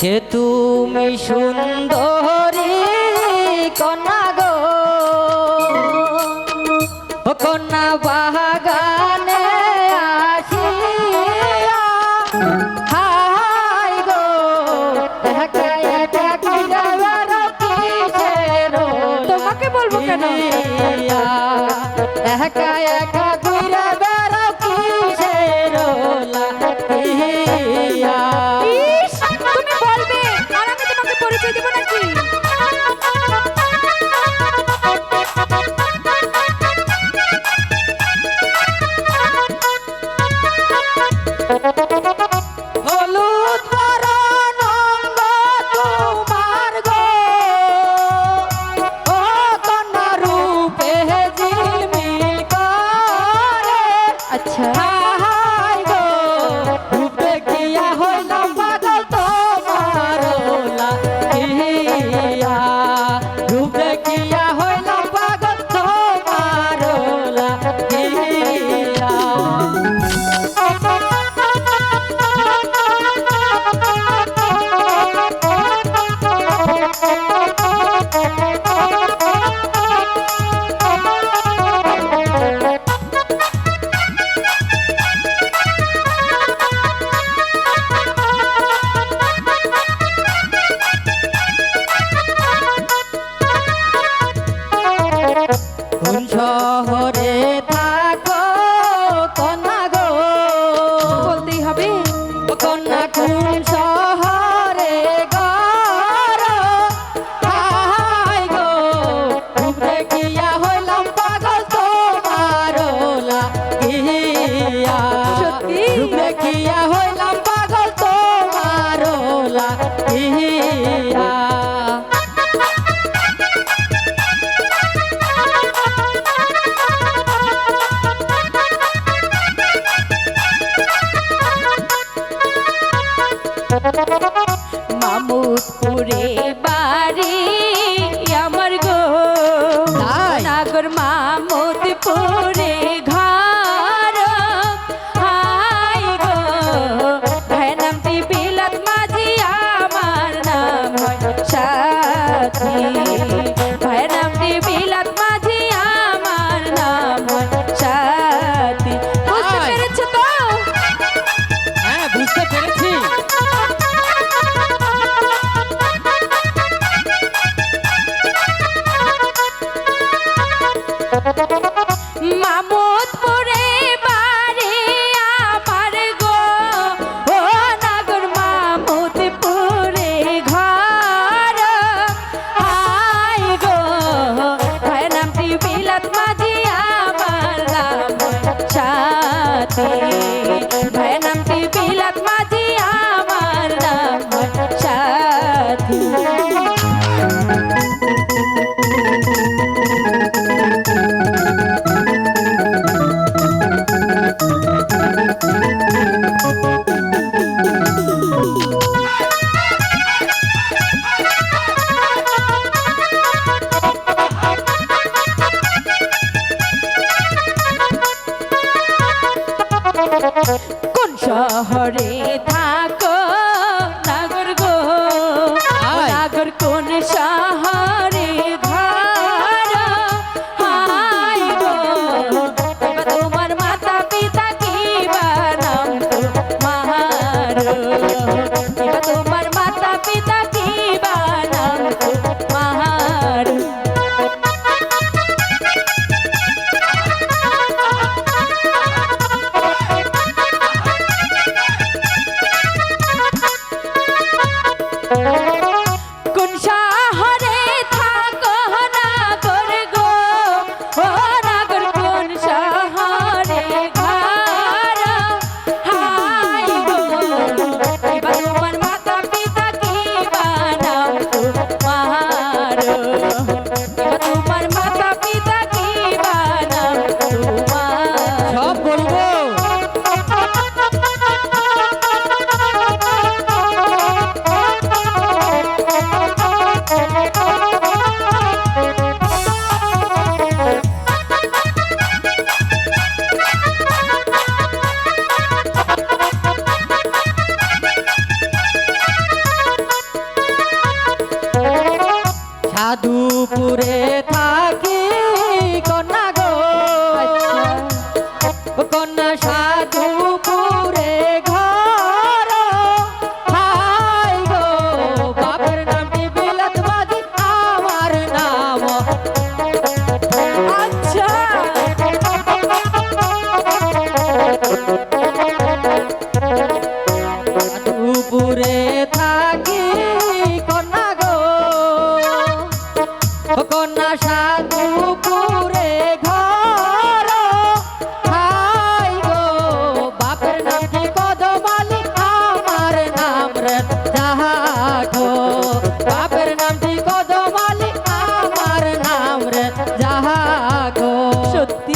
যে তুমি সুন্দরী কন্যা গো? কন্যা বাগানে গো তোমাকে বলব কেন? একা একা ¡Quédate por aquí! হবে? কন্যা কোন শহরে গর হাই গো দেখিয়া হইলাম পাগল তোমার লাগিয়া সত্যি? take কোন শহরে থাকো?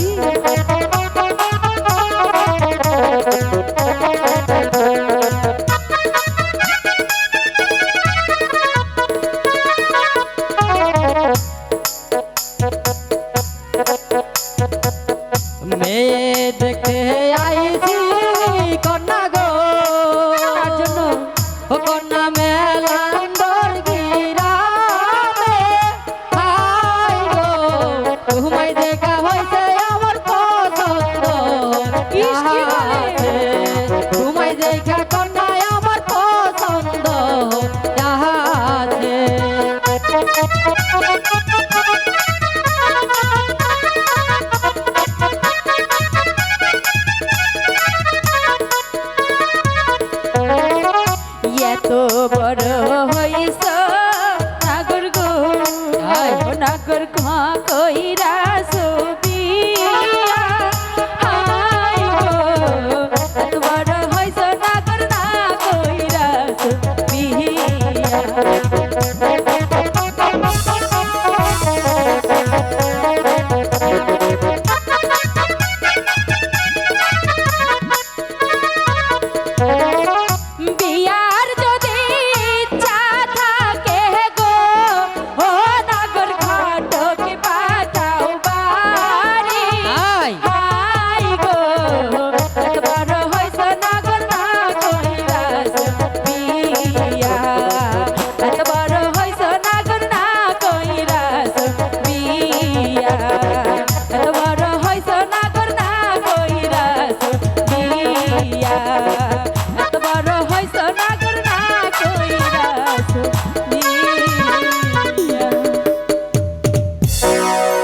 সত্যি মেয়ে